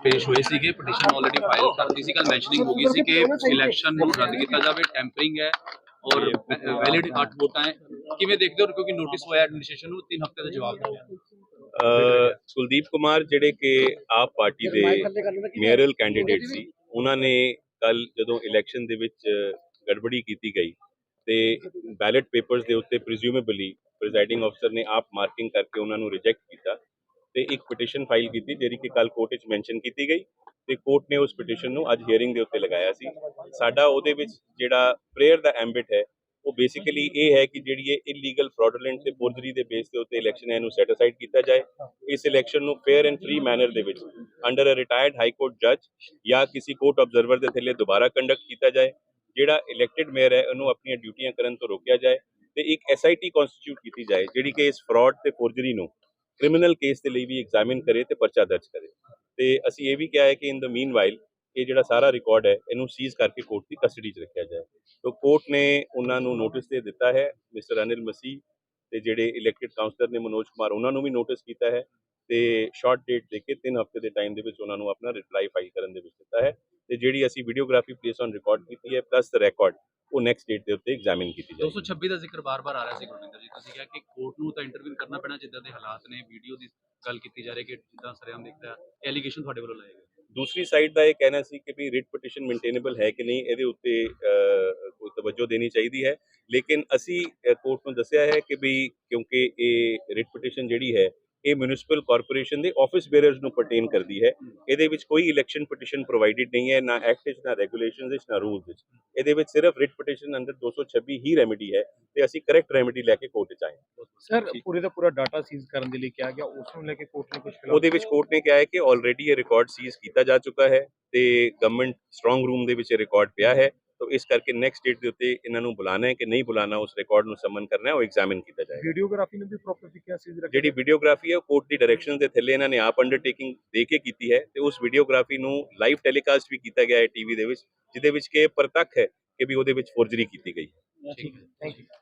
ਪੇਸ਼ ਹੋਏ ਸੀਗੇ ਪਟੀਸ਼ਨ ਆਲਰੇਡੀ ਫਾਈਲ ਕਰਤੀ ਸੀ ਕੱਲ ਮੈਂਸ਼ਨਿੰਗ ਹੋ ਗਈ ਸੀ ਕਿ ਇਲੈਕਸ਼ਨ ਨੂੰ ਰੱਦ ਕੀਤਾ ਜਾਵੇ ਟੈਂਪਰਿੰਗ ਹੈ ਔਰ ਵੈਲਿਡ 8 ਵੋਟਾਂ ਹੈ। ਕਿਵੇਂ ਦੇਖਦੇ ਹੋ ਕਿਉਂਕਿ ਨੋਟਿਸ ਹੋਇਆ ਐਡਮਿਨਿਸਟ੍ਰੇਸ਼ਨ ਨੂੰ 3 ਹਫ਼ਤੇ ਦਾ ਜਵਾਬ ਦੇਣਾ ਅਹ ਕੁਲਦੀਪ ਕੁਮਾਰ ਜਿਹੜੇ ਕਿ ਆਪ ਪਾਰਟੀ ਦੇ ਮੇਅਰਲ ਕੈਂਡੀਡੇਟ ਸੀ, ਉਹਨਾਂ ਨੇ ਕੱਲ ਜਦੋਂ ਇਲੈਕਸ਼ਨ ਦੇ ਵਿੱਚ ਗੜਬੜੀ ਕੀਤੀ ਗਈ ਤੇ ਬੈਲਟ ਪੇਪਰਸ ਦੇ ਉੱਤੇ ਪ੍ਰੀਜ਼ਿਊਮੇਬਲੀ ਪ੍ਰੈਜ਼ਾਈਡਿੰਗ ਅਫਸਰ ਨੇ ਆਪ ਮਾਰਕਿੰਗ ਕਰਕੇ ਉਹਨਾਂ ਨੂੰ ਰਿਜੈਕਟ ਕੀਤਾ। ਤੇ ਇੱਕ ਪਟੀਸ਼ਨ ਫਾਈਲ ਕੀਤੀ ਜਿਹੜੀ ਕਿ ਕੱਲ ਕੋਰਟ ਵਿੱਚ ਮੈਂਸ਼ਨ ਕੀਤੀ ਗਈ ਤੇ ਕੋਰਟ ਨੇ ਉਸ ਪਟੀਸ਼ਨ ਨੂੰ ਅੱਜ ਹੀਅਰਿੰਗ ਦੇ ਉੱਤੇ ਲਗਾਇਆ ਸੀ। ਸਾਡਾ ਉਹਦੇ ਵਿੱਚ ਜਿਹੜਾ ਪ੍ਰੇਅਰ ਦਾ ਐਂਬਿਟ ਹੈ, ਉਹ ਬੇਸਿਕਲੀ ਇਹ ਹੈ ਕਿ ਜਿਹੜੀ ਇਹ ਇਲੀਗਲ ਫਰਾਡੂਲੈਂਟ ਤੇ ਫੋਰਜਰੀ ਦੇ ਬੇਸ ਦੇ ਉੱਤੇ ਇਲੈਕਸ਼ਨ ਹੈ, ਇਹਨੂੰ ਸੈਟ ਕੀਤਾ ਜਾਏ। ਇਸ ਇਲੈਕਸ਼ਨ ਨੂੰ ਫੇਅਰ ਐਂਡ ਫ੍ਰੀ ਮੈਨਰ ਦੇ ਵਿੱਚ under uh retired high court ਜੱਜ ਜਾਂ ਕਿਸੇ ਕੋਰਟ ਆਬਜ਼ਰਵਰ ਦੇ ਥੱਲੇ ਦੁਬਾਰਾ ਕੰਡਕਟ ਕੀਤਾ ਜਾਏ, ਜਿਹੜਾ ਇਲੈਕਟਿਡ ਮੇਅਰ ਹੈ, ਉਹਨੂੰ ਆਪਣੀਆਂ ਡਿਊਟੀਆਂ ਕਰਨ ਤੋਂ ਰੋਕਿਆ ਜਾਏ ਤੇ ਇੱਕ ਐਸਆਈਟੀ ਕਨਸਟੀਟਿਊਟ ਕੀਤੀ ਜਾਏ, ਜਿਹੜੀ ਕਿ ਇਸ ਫਰਾਡ ਤੇ ਫੋਰਜਰੀ ਨੂੰ ਕ੍ਰਿਮੀਨਲ ਕੇਸ ਦੇ ਲਈ ਵੀ ਐਗਜ਼ਾਮਿਨ ਕਰੇ ਤੇ ਪਰਚਾ ਦਰਜ ਕਰੇ। ਤੇ ਅਸੀਂ ਇਹ ਵੀ ਕਿਹਾ ਹੈ ਕਿ ਇਨ ਦ ਮੀਨਵਾਈਲ ਇਹ ਜਿਹੜਾ ਸਾਰਾ ਰਿਕਾਰਡ ਹੈ, ਇਹਨੂੰ ਸੀਜ਼ ਕਰਕੇ ਕੋਰਟ ਦੀ ਕਸਟਡੀ 'ਚ ਰੱਖਿਆ ਜਾਏ। ਤੋ ਕੋਰਟ ਨੇ ਉਹਨਾਂ ਨੂੰ ਨੋਟਿਸ ਦੇ ਦਿੱਤਾ ਹੈ ਮਿਸਟਰ ਅਨਿਲ ਮਸੀਹ ਤੇ ਜਿਹੜੇ ਇਲੈਕਟਿਡ ਕਾਉਂਸਲਰ ਨੇ ਮਨੋਜ ਕੁਮਾਰ, ਉਹਨਾਂ ਨੂੰ ਵੀ ਨੋਟਿਸ ਕੀਤਾ ਹੈ ਤੇ ਸ਼ਾਰਟ ਡੇਟ ਦੇ ਕੇ 3 ਹਫ਼ਤੇ ਦੇ ਟਾਈਮ ਦੇ ਵਿੱਚ ਉਹਨਾਂ ਨੂੰ ਆਪਣਾ ਰਿਪਲਾਈ ਫਾਈਲ ਕਰਨ ਦੇ ਵਿੱਚ ਦਿੱਤਾ ਹੈ। ਤੇ ਜਿਹੜੀ ਅਸੀਂ ਵੀਡੀਓਗ੍ਰਾਫੀ ਪਲੇਸ ਔਨ ਰਿਕਾਰਡ ਕੀਤੀ ਹੈ ਪਲੱਸ ਰਿਕਾਰਡ ਉਹ ਨੈਕਸਟ ਡੇਟ ਦੇ ਉੱਤੇ ਐਗਜ਼ਾਮਿਨ ਕੀਤੀ ਜਾਏਗੀ। 226 ਦਾ ਜ਼ਿਕਰ ਬਾਰ-ਬਾਰ ਆ ਰਿਹਾ ਸੀ ਗੁਰਵਿੰਦਰ ਜੀ। ਤੁਸੀਂ ਕਿਹਾ ਕਿ ਕੋਰਟ ਨੂੰ ਤਾਂ ਇੰਟਰਵਿਊ ਕਰਨਾ ਪੈਣਾ ਜਿੱਦਾਂ ਦੇ ਹਾਲਾਤ ਨੇ ਵੀਡੀਓ ਦੀ ਗੱਲ ਕੀਤੀ ਜਾ ਰਹੀ ਕਿ ਜਿੱਦਾਂ ਸਰਿਆਮ ਦਿਖਦਾ ਐਲੀਗੇਸ਼ਨ ਤੁਹਾਡੇ ਵੱਲੋਂ ਲਾਏ ਗਏ। ਦੂਸਰੀ ਸਾਈਡ ਦਾ ਇਹ ਕਹਿਣਾ ਸੀ ਕਿ ਵੀ ਰਿਟ ਪਟੀਸ਼ਨ ਮੇਨਟੇਨੇਬਲ ਹੈ ਕਿ ਨਹੀਂ ਇਹਦੇ ਉੱਤੇ ਕੋਈ ਤਵੱਜੋ ਦੇਣੀ ਚਾਹੀਦੀ ਹੈ। ਲੇਕਿਨ ਅਸੀਂ ਕੋਰਟ ਨੂੰ ਦੱਸਿਆ ਹੈ ਕਿ ਵੀ ਕਿਉਂਕਿ ਇਹ ਰਿਟ ਪਟੀਸ਼ਨ ਜਿਹੜੀ ਹੈ ਇਹ ਮਿਊਨਿਸਪਲ ਕਾਰਪੋਰੇਸ਼ਨ ਦੇ ਆਫਿਸ ਬੇਅਰਰਸ ਨੂੰ ਪਰਟੇਨ ਕਰਦੀ ਹੈ। ਇਹਦੇ ਵਿੱਚ ਕੋਈ ਇਲੈਕਸ਼ਨ ਪਟੀਸ਼ਨ ਪ੍ਰੋਵਾਈਡਡ ਨਹੀਂ ਹੈ ਨਾ ਐਕਟ ਵਿੱਚ ਨਾ ਰੈਗੂਲੇਸ਼ਨਸ ਵਿੱਚ ਨਾ ਰੂਲਸ ਵਿੱਚ। ਇਹਦੇ ਵਿੱਚ ਸਿਰਫ ਰਿਟ ਪਟੀਸ਼ਨ ਅੰਡਰ 226 ਹੀ ਰੈਮੇਡੀ ਹੈ ਤੇ ਅਸੀਂ ਕਰੈਕਟ ਰੈਮੇਡੀ ਲੈ ਕੇ ਕੋਰਟ 'ਚ ਆਏ। ਸਰ ਪੂਰੇ ਦਾ ਪੂਰਾ ਡਾਟਾ ਸੀਜ਼ ਕਰਨ ਦੇ ਲਈ ਕਿਹਾ ਗਿਆ ਉਸ ਨੂੰ ਲੈ ਕੇ ਕੋਰਟ ਨੇ ਕੁਝ ਉਹਦੇ ਵਿੱਚ ਕੋਰਟ ਨੇ ਕਿਹਾ ਹੈ ਕਿ ਆਲਰੇਡੀ ਇਹ ਰਿਕਾਰਡ ਸੀਜ਼ ਕੀਤਾ ਜਾ ਚੁੱਕਾ ਹੈ ਤੇ ਗਵਰਨਮੈਂਟ ਸਟਰੋਂਗ ਰੂਮ ਦੇ ਵਿੱਚ ਇਹ ਰਿਕਾਰਡ ਪਿਆ ਹੈ। ਤਾਂ ਇਸ ਕਰਕੇ ਨੈਕਸਟ ਡੇਟ ਦੇ ਉੱਤੇ ਇਹਨਾਂ ਨੂੰ ਬੁਲਾਣਾ ਹੈ ਕਿ ਨਹੀਂ ਬੁਲਾਣਾ ਉਸ ਰਿਕਾਰਡ ਨੂੰ ਸਮਨ ਕਰਨਾ ਹੈ ਉਹ ਐਗਜ਼ਾਮਿਨ ਕੀਤਾ ਜਾਏਗਾ। ਵੀਡੀਓਗ੍ਰਾਫੀ ਨੂੰ ਵੀ ਪ੍ਰੋਪਰ ਤਰੀਕੇ ਨਾਲ ਜਿਹੜੀ ਵੀਡੀਓਗ੍ਰਾਫੀ ਹੈ ਉਹ ਕੋਰਟ ਦੀ ਡਾਇਰੈਕਸ਼ਨ ਦੇ ਥੱਲੇ ਇਹਨਾਂ ਨੇ ਆਪ ਅੰਡਰਟੇਕਿੰਗ ਦੇ ਕੇ ਕੀਤੀ ਹੈ ਤੇ ਉਸ ਵੀਡੀਓਗ੍ਰਾਫੀ ਨੂੰ ਲਾਈਵ ਟੈਲੀਕਾਸਟ ਵੀ ਕੀਤਾ ਗਿਆ ਹੈ ਟੀਵੀ ਦੇ ਵਿੱਚ ਜਿਹਦੇ ਵਿੱਚ ਕਿ ਪ੍ਰਤੱਖ ਹੈ ਕਿ ਵੀ ਉਹਦੇ ਵਿੱਚ ਫੋਰਜਰੀ ਕੀਤੀ ਗਈ ਹੈ। ਠੀਕ ਹੈ ਥੈਂਕ ਯੂ